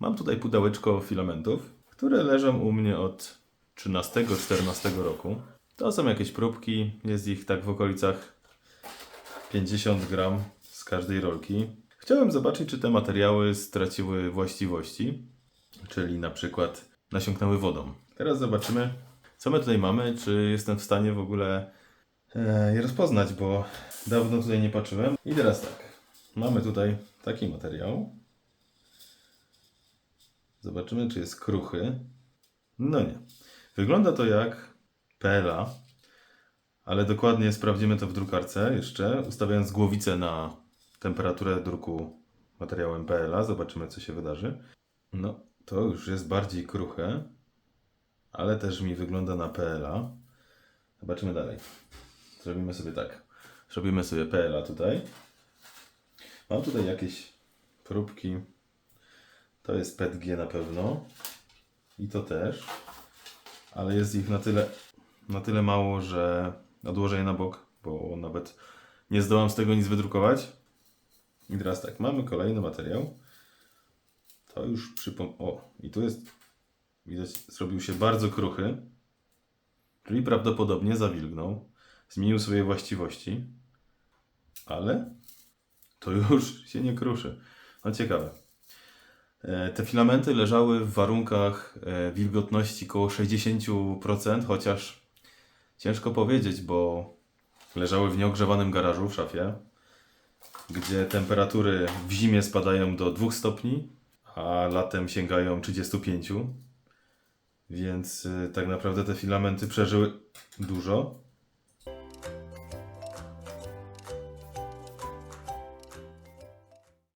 Mam tutaj pudełeczko filamentów, które leżą u mnie od 13-14 roku. To są jakieś próbki, jest ich tak w okolicach 50 gram z każdej rolki. Chciałem zobaczyć, czy te materiały straciły właściwości, czyli na przykład nasiąknęły wodą. Teraz zobaczymy, co my tutaj mamy, czy jestem w stanie w ogóle e, je rozpoznać, bo dawno tutaj nie patrzyłem. I teraz tak, mamy tutaj taki materiał. Zobaczymy, czy jest kruchy. No nie. Wygląda to jak PLA, ale dokładnie sprawdzimy to w drukarce jeszcze, ustawiając głowicę na temperaturę druku materiałem PLA. Zobaczymy, co się wydarzy. No, to już jest bardziej kruche, ale też mi wygląda na PLA. Zobaczymy dalej. Zrobimy sobie tak. Zrobimy sobie PLA tutaj. Mam tutaj jakieś próbki. To jest PETG na pewno. I to też. Ale jest ich na tyle, na tyle mało, że odłożę je na bok, bo nawet nie zdołam z tego nic wydrukować. I teraz tak, mamy kolejny materiał. To już przypom... O, i tu jest... Widać, zrobił się bardzo kruchy. Czyli prawdopodobnie zawilgnął. Zmienił swoje właściwości. Ale to już się nie kruszy. No ciekawe. E, Te filamenty leżały w warunkach e, wilgotności około 60%, chociaż ciężko powiedzieć, bo leżały w nieogrzewanym garażu w szafie, gdzie temperatury w zimie spadają do 2 stopni, a latem sięgają 35. Więc y, tak naprawdę te filamenty przeżyły dużo.